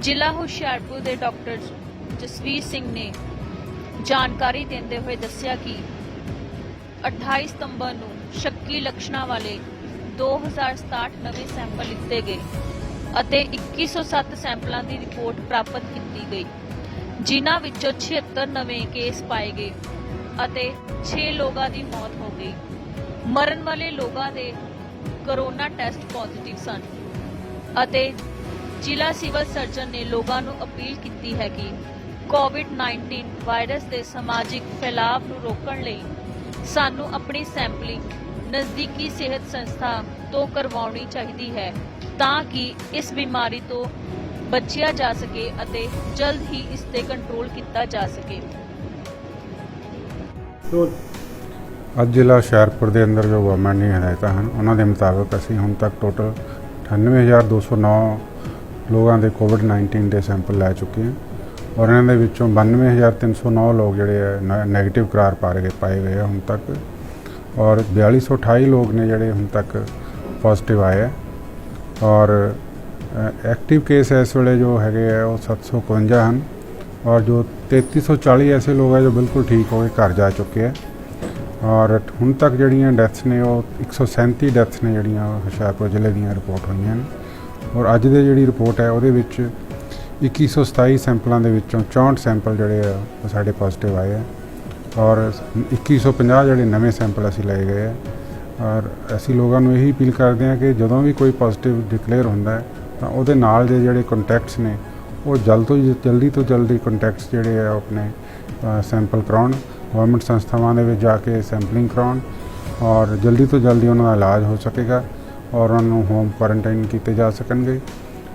ਜ਼ਿਲ੍ਹਾ ਹੁਸ਼ਿਆਰਪੁਰ ਦੇ ਡਾਕਟਰ ਜਸਵੀਰ ਸਿੰਘ ਨੇ ਜਾਣਕਾਰੀ ਦਿੰਦੇ ਹੋਏ ਦੱਸਿਆ ਕਿ 28 ਸਤੰਬਰ ਨੂੰ ਸ਼ੱਕੀ ਲੱਛਣਾਂ ਵਾਲੇ 2067 ਨਵੇਂ ਸੈਂਪਲ ਲਿੱਤੇ ਗਏ ਅਤੇ 2107 ਸੈਂਪਲਾਂ ਦੀ ਰਿਪੋਰਟ ਪ੍ਰਾਪਤ ਕੀਤੀ ਗਈ, ਜਿਨ੍ਹਾਂ ਵਿੱਚੋਂ 76 ਨਵੇਂ ਕੇਸ ਪਾਏ ਗਏ ਅਤੇ 6 ਲੋਕਾਂ ਦੀ ਮੌਤ ਹੋ ਗਈ। ਮਰਨ ਵਾਲੇ ਲੋਕਾਂ ਦੇ ਕੋਰੋਨਾ ਟੈਸਟ ਪੋਜ਼ਿਟਿਵ ਸਨ ਅਤੇ ਜ਼ਿਲ੍ਹਾ ਸਿਵਲ ਸਰਜਨ ਨੇ ਲੋਕਾਂ ਨੂੰ ਅਪੀਲ ਕੀਤੀ ਹੈ ਕਿ ਕੋਵਿਡ-19 ਵਾਇਰਸ ਦੇ ਸਮਾਜਿਕ ਫੈਲਾਅ ਨੂੰ ਰੋਕਣ ਲਈ ਸਾਨੂੰ ਆਪਣੀ ਸੈਂਪਲਿੰਗ ਨਜ਼ਦੀਕੀ ਸਿਹਤ ਸੰਸਥਾ ਤੋਂ ਕਰਵਾਉਣੀ ਚਾਹੀਦੀ ਹੈ ਤਾਂ ਕਿ ਇਸ ਬਿਮਾਰੀ ਤੋਂ ਬਚਿਆ ਜਾ ਸਕੇ ਅਤੇ ਜਲਦ ਹੀ ਇਸ ਤੇ ਕੰਟਰੋਲ ਕੀਤਾ ਜਾ ਸਕੇ। ਅੱਜ ਜ਼ਿਲ੍ਹਾ ਹੁਸ਼ਿਆਰਪੁਰ ਦੇ ਅੰਦਰ ਜੋ ਗਵਰਨਮੈਂਟ ਦੀਆਂ ਹਦਾਇਤਾਂ ਹਨ, ਉਹਨਾਂ ਦੇ ਮੁਤਾਬਕ ਅਸੀਂ ਹੁਣ ਤੱਕ ਟੋਟਲ 98209 ਲੋਕਾਂ ਦੇ ਕੋਵਿਡ-19 ਦੇ ਸੈਂਪਲ ਲੈ ਚੁੱਕੇ ਹਾਂ ਔਰ ਇਹਨਾਂ ਦੇ ਵਿੱਚੋਂ 92309 ਲੋਕ ਜਿਹੜੇ ਹੈ ਨੈਗੇਟਿਵ ਕਰਾਰ ਪਾਏ ਪਾਏ ਗਏ ਆ ਹੁਣ ਤੱਕ ਔਰ 4228 ਲੋਕ ਨੇ ਜਿਹੜੇ ਹੁਣ ਤੱਕ ਪੋਜ਼ਿਟਿਵ ਆਏ ਆ ਔਰ ਐਕਟਿਵ ਕੇਸ ਇਸ ਵੇਲੇ ਜੋ ਹੈਗੇ ਆ, ਉਹ 752 ਹਨ ਔਰ ਜੋ 3340 ਐਸੇ ਲੋਕ ਹੈ ਜੋ ਬਿਲਕੁਲ ਠੀਕ ਹੋ ਕੇ ਘਰ ਜਾ ਚੁੱਕੇ ਆ ਔਰ ਹੁਣ ਤੱਕ ਜਿਹੜੀਆਂ ਡੈਥਸ ਨੇ ਉਹ 137 ਡੈਥਸ ਨੇ ਜਿਹੜੀਆਂ ਹੁਸ਼ਿਆਰਪੁਰ ਜ਼ਿਲ੍ਹੇ ਦੀਆਂ ਰਿਪੋਰਟ ਹੋਈਆਂ ਨੇ। ਔਰ ਅੱਜ ਦੇ ਜਿਹੜੀ ਰਿਪੋਰਟ ਹੈ, ਉਹਦੇ ਵਿੱਚ 2127 ਸੈਂਪਲਾਂ ਦੇ ਵਿੱਚੋਂ 64 ਸੈਂਪਲ ਜਿਹੜੇ ਆ, ਉਹ ਸਾਡੇ ਪੋਜ਼ਿਟਿਵ ਆਏ ਆ। ਔਰ 2150 ਜਿਹੜੇ ਨਵੇਂ ਸੈਂਪਲ ਅਸੀਂ ਲਏ ਗਏ ਆ। ਔਰ ਅਸੀਂ ਲੋਕਾਂ ਨੂੰ ਇਹੀ ਅਪੀਲ ਕਰਦੇ ਹਾਂ ਕਿ ਜਦੋਂ ਵੀ ਕੋਈ ਪੋਜ਼ਿਟਿਵ ਡਿਕਲੇਅਰ ਹੁੰਦਾ ਹੈ, ਤਾਂ ਉਹਦੇ ਨਾਲ ਦੇ ਜਿਹੜੇ ਕੰਟੈਕਟਸ ਨੇ, ਉਹ ਜਲਦ ਤੋਂ ਜ- ਜਲਦੀ ਤੋਂ ਜਲਦੀ ਕੰਟੈਕਟਸ ਜਿਹੜੇ ਆ, ਉਹ ਆਪਣੇ ਸੈਂਪਲ ਕਰਾਉਣ। ਗਵਰਨਮੈਂਟ ਸੰਸਥਾਵਾਂ ਦੇ ਵਿੱਚ ਜਾ ਕੇ ਸੈਂਪਲਿੰਗ ਕਰਾਉਣ। ਔਰ ਜਲਦੀ ਤੋਂ ਜਲਦੀ ਉਹਨਾਂ ਦਾ ਇਲਾਜ ਹੋ ਸਕੇਗਾ। ਔਰ ਉਹਨਾਂ ਨੂੰ ਹੋਮ ਕੁਆਰੰਟਾਈਨ ਕੀਤੇ ਜਾ ਸਕਣਗੇ।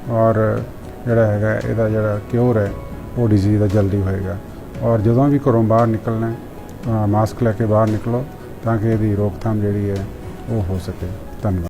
ਔਰ ਜਿਹੜਾ ਹੈਗਾ, ਇਹਦਾ ਜਿਹੜਾ ਕਿਉਰ ਹੈ, ਉਹ ਡਿਜ਼ੀਜ਼ ਦਾ ਜਲਦੀ ਹੋਏਗਾ। ਔਰ ਜਦੋਂ ਵੀ ਘਰੋਂ ਬਾਹਰ ਨਿਕਲਣਾ ਮਾਸਕ ਲੈ ਕੇ ਬਾਹਰ ਨਿਕਲੋ, ਤਾਂ ਕਿ ਇਹਦੀ ਰੋਕਥਾਮ ਜਿਹੜੀ ਹੈ, ਉਹ ਹੋ ਸਕੇ। ਧੰਨਵਾਦ।